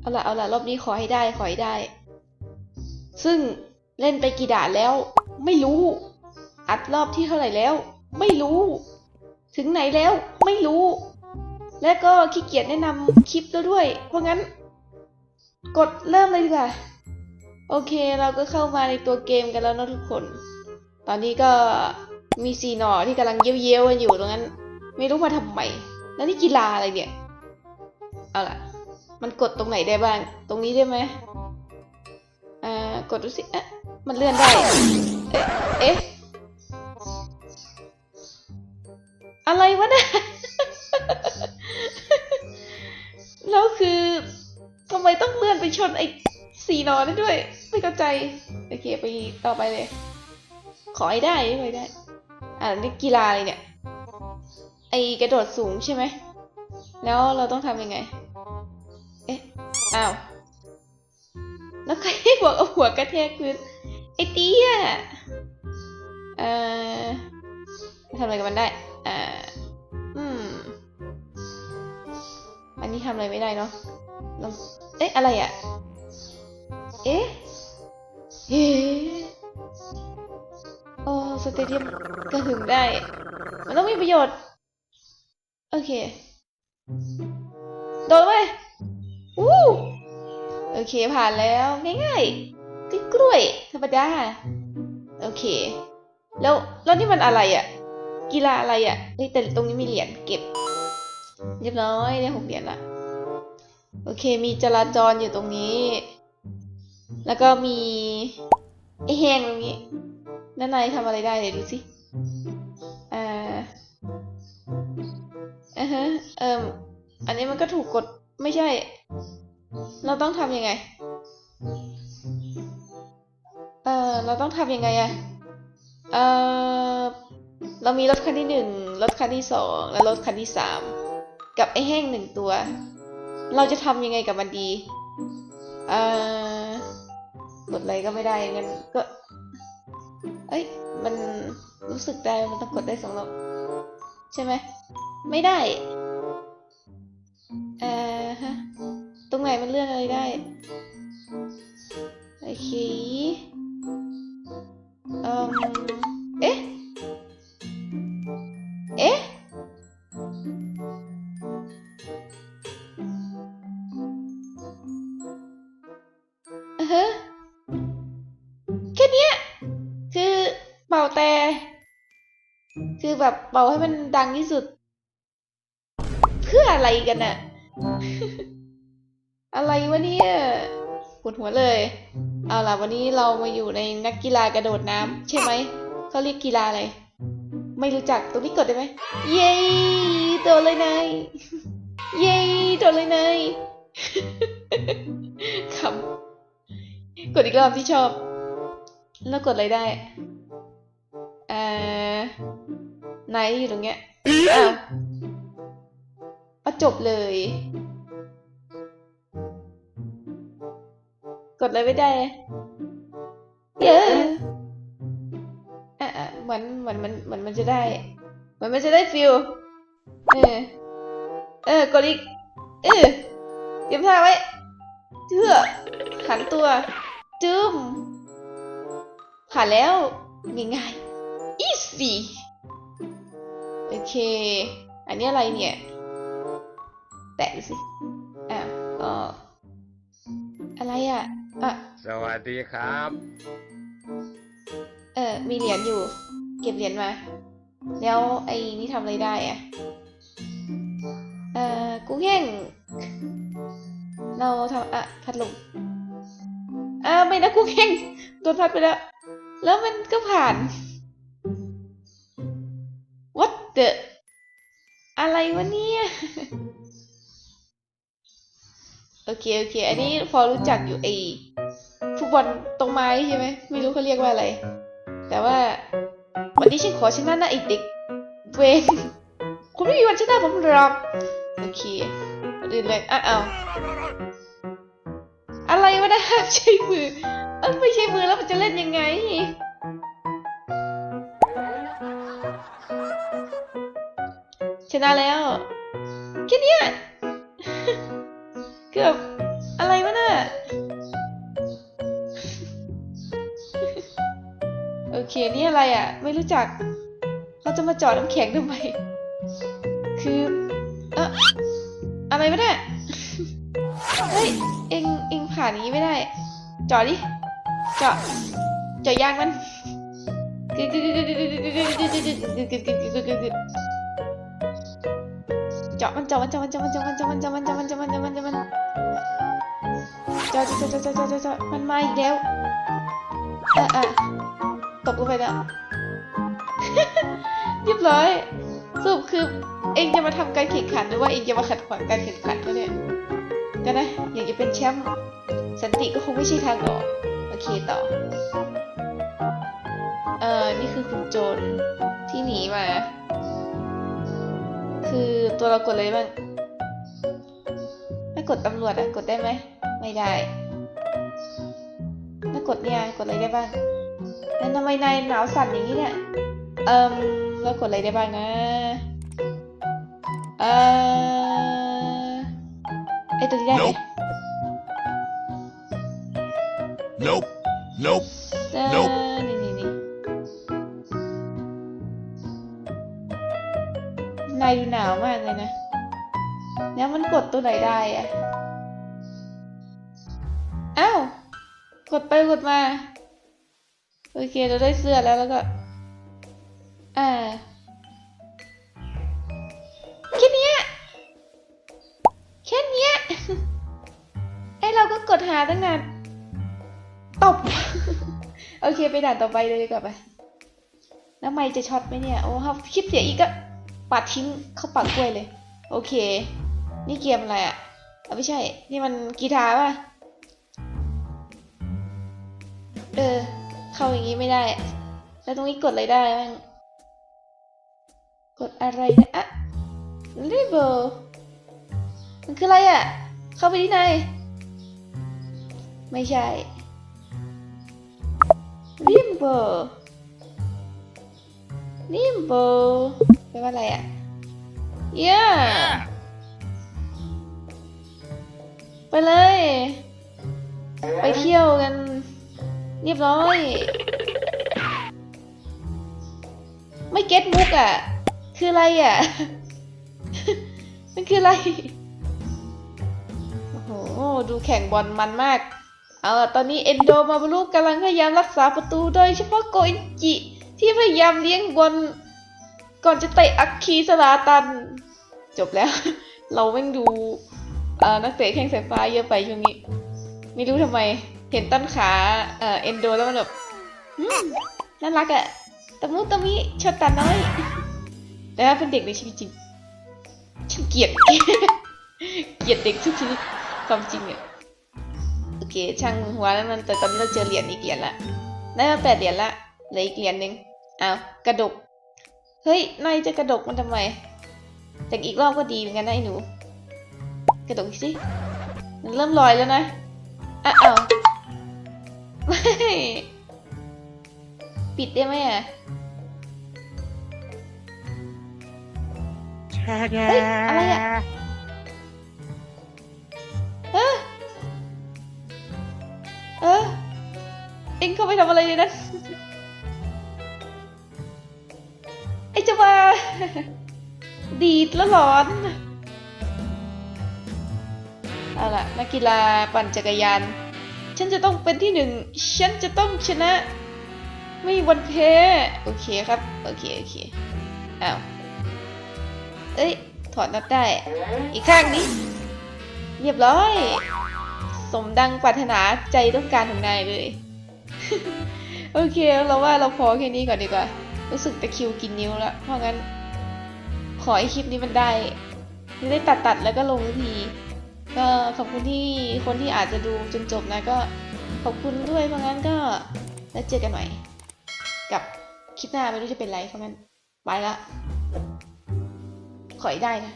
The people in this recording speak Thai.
เอาละเอาละรอบนี้ขอให้ได้ขอให้ได้ ซึ่งเล่นไปกี่ด่านแล้ว ไม่รู้ อัดรอบที่เท่าไหร่แล้ว ไม่รู้ ถึงไหนแล้วไม่รู้ และก็ขี้เกียจแนะนำคลิปแล้วด้วย เพราะงั้น กดเริ่มเลยดีกว่า โอเคเราก็เข้ามาในตัวเกมกันแล้วนะทุกคน ตอนนี้ก็มีสีหน่อที่กำลังเย้ยวๆกันอยู่ตรงนั้น ไม่รู้มาทำไมแล้วนี่กีฬาอะไรเนี่ย เอาล่ะ มันกดตรงไหนได้บ้าง ตรงนี้ได้ไหมอ่ากดดูสิเอ๊ะมันเลื่อนได้ เอ๊ะ เอ๊ะ อะไรวะเนี่ยแล้วคือทำไมต้องเลื่อนไปชนไอ้สีนอนได้ด้วย ไม่เข้าใจ โอเค ไปต่อไปเลย ขอให้ได้ขอให้ได้ อ่านี่กีฬาอะไรเนี่ย ไอกระโดดสูงใช่ไหม แล้วเราต้องทำยังไง อ้าว แล้วใครบอกเอาหัวกระแทกพื้นไอ้เตี้ยเอ่อทำอะไรกับมันได้อ่าอืม อันนี้ทำอะไรไม่ได้เนาะเอ๊ะ อะไรอะเอ๊ะ เอ๊ะโอ้สเตเดียมกระหึ่มได้ มันต้องมีประโยชน์ โอเค โดนไหม เคผ่านแล้วง่ายๆกล้วยๆธรรมดาโอเค แล้วแล้วนี่มันอะไรอะ่ะ กีฬาอะไรอะ่ะเฮ้ยแต่ตรงนี้มีเหรียญเก็บ เรียบร้อยได้หกเหรียญละโอเค มีจราจรอยู่ตรงนี้ แล้วก็มีไอแหงตรงนี้ด้านในทำอะไรได้เดี๋ยวดูสิอ่าอ่าฮะเอ่มอันนี้มันก็ถูกกดไม่ใช่ เราต้องทำยังไง เอ่อเราต้องทำยังไงอะเอ่อเรามีรถคันที่หนึ่งรถคันที่สองและรถคันที่สามกับไอ้แห้งหนึ่งตัว เราจะทำยังไงกับมันดีเอ่อกดอะไรก็ไม่ได้งั้นก็ เอ้ย มันรู้สึกได้มันต้องกดได้สองรอบใช่ไหม ไม่ได้ เอ่อ รงไหนมันเลื่อนอะไรได้ โอเคเอ่มเอ๊ะ เอ๊ะอือฮะแค่เนี้ย คือเป่าแต่ คือแบบเป่าให้มันดังที่สุด เพื่ออะไรกันน่ะ อะไรวะเนี่ยปวดหัวเลย เอาล่ะวันนี้เรามาอยู่ในนักกีฬากระโดดน้ำใช่ไหม เขาเรียกกีฬาอะไร ไม่รู้จัก ตรงนี้กดได้ไหม เย้โดนเลยนาย เย้โดนเลยนายขำกดอีกรอบที่ชอบ แล้วกดอะไรได้เอ่อนายอยู่ตรงเนี้ยอ้าวเอาจบเลย ดอะไรไม่ได้เยอะอะอะเหมือนเหมือนมันเหมือนมันจะได้เหมือนมันจะได้ฟิลเออ เออกดอีกเออเตรียมท่าไว้เชื่อหันตัวจึมผ่านแล้วง่ายๆ easy โอเค อันนี้อะไรเนี่ย แตะดูสิอะก็อะไรอะ อะสวัสดีครับ เออมีเหรียญอยู่ เก็บเหรียญมา แล้วไอ้นี่ทำอะไรได้อะเอ่อกุ้งแห้ง เราทำอะพัดลมอ่าไม่นะกุ้งแห้งโดนพัดไปแล้ว แล้วมันก็ผ่าน what the อะไรวะเนี่ย โอเคโอเค อันนี้พอรู้จักอยู่ไอ้ฟุตบอลตรงไม้ใช่ไหมไม่รู้เขาเรียกว่าอะไร แต่ว่าวันนี้ฉันขอชนะนะไอ้เด็กเวนคุณไม่มีวันชนะผมหรอกโอเคเอาอื่นเลยอ้าวอะไรวะนะใช้มือเออไม่ใช่มือแล้วมันจะเล่นยังไงชนะแล้วแค่นี้ เกือบอะไรวะน่ะโอเค นี่อะไรอะ ไม่รู้จักเขาจะมาจอดน้ำแข็งทำไม คือเอะอะไรวะเนี่ยเฮ้ย เอ็งเอ็งผ่านงนี้ไม่ได้ จอดดิ จอดจอดยางมัน เจาะมันเจาะมันเจาะมันเจาะมันเจาะมันเจาะมันเจาะมันเจาะมันเจาะมันเจาะมันเจาะมันเจาะเจาะเจาะเจาะเจาะเจาะมันมาอีกแล้วเอะอะตกลงไปแล้วเรียบร้อยสรุปคือเองจะมาทำการแข่งขันหรือว่าเองจะมาขัดขวางการแข่งขันวะเนี่ยก็นะอยากจะเป็นแชมป์สันติก็คงไม่ใช่ทางออกโอเคต่อเออนี่คือคุณโจรที่หนีมา คือตัวเรากดเลยบ้างถ้ากดตำรวจอะกดได้ไหม ไม่ได้ ถ้ากดเนี่ยกดอะไรได้บ้างแล้วทำไมนายหนาวสั่นอย่างนี้เนี่ย เอ่มแล้วกดอะไรได้บ้างนะ เอ่อไอตัวนี้ได้ไหม Nope. Nope. นายดูหนาวมากเลยนะ แล้วมันกดตัวไหนได้อะอ้าวกดไปกดมา โอเคเราได้เสื้อแล้วแล้วก็ อ่าแค่เนี้ยแค่เนี้ยไอเราก็กดหาตั้งนานตบ โอเคไปด่านต่อไปเลยดีกว่าไปแล้วไม่จะช็อตไหมเนี่ย โอ้ครับคลิปเสียอีกก็ ปัดทิ้งเข้าปากกล้วยเลย โอเค นี่เกมอะไรอะ่ะอะไม่ใช่ นี่มันกีตาร์ป่ะ เออ เข้าอย่างนี้ไม่ได้ แล้วตรงนี้กดอะไรได้บ้างกดอะไรนะอะรีเบอร์มันคืออะไรอะ่ะ เข้าไปที่ไหน ไม่ใช่ริมเบอร์ริมเบ ปลว่าอะไรอะ yeah ไปเลย ไปเที่ยวกัน เรียบร้อย ไม่เก็ตมุกอะ คืออะไรอะ มันคืออะไร โอ้โห ดูแข่งบอลมันมาก เอาล่ะตอนนี้เอนโดมาบารุกำลังพยายามรักษาประตูโดยเฉพาะโกอินจิ ที่พยายามเลี้ยงบอล ก่อนจะเตะอัคคีสลาตัน จบแล้ว เราแม่งดูนักเตะแข่งสายฟ้าเยอะไปช่วงนี้ ไม่รู้ทำไม เห็นต้นขาเอ่อเอนโดแล้วมันแบบน่ารักอะตะมุตะมิชดตาน้อยแต่ถ้าเป็นเด็กในชีวิตจริงฉันเกลียด เกลียดเด็กทุกชนิดความจริงอะโอเค ช่างหัวแล้วมันแต่ตอนนี้เราเจอเหรียญอีกเหรียญละ ได้มาแปดเหรียญละเหลืออีกเหรียญหนึ่งอ้าวกระดก เฮ้ยนายจะกระดกมันทำไมแต่อีกรอบก็ดีเหมือนกันนะไอ้หนู กระดกอีกสิ มันเริ่มลอยแล้วนะอะอ้าวไม่ปิดได้ไหมอะเฮ้ยอะไรอะเออเออเอ็งเข้าไปทำอะไรในนั้น จะมา ดีดแล้วร้อน เอาล่ะ นักกีฬาปั่นจักรยาน ฉันจะต้องเป็นที่หนึ่ง ฉันจะต้องชนะ ไม่มีวันแพ้ โอเคครับ โอเค โอเคอ้าวเอ้ย ถอดน็อตได้ อีกข้างนี้ เรียบร้อย สมดังปรารถนาใจต้องการของนายเลย โอเค เราว่าเราพอแค่นี้ก่อนดีกว่า รู้สึกตะคิวกินนิ้วแล้ว เพราะงั้น ขอให้คลิปนี้มันได้จะได้ตัดตัดแล้วก็ลงที ก็ขอบคุณที่คนที่อาจจะดูจนจบนะก็ขอบคุณด้วยเพราะงั้นก็แล้วเจอกันใหม่ กับคลิปหน้าไม่รู้จะเป็นไรเพราะงั้นไปละขอให้ได้นะ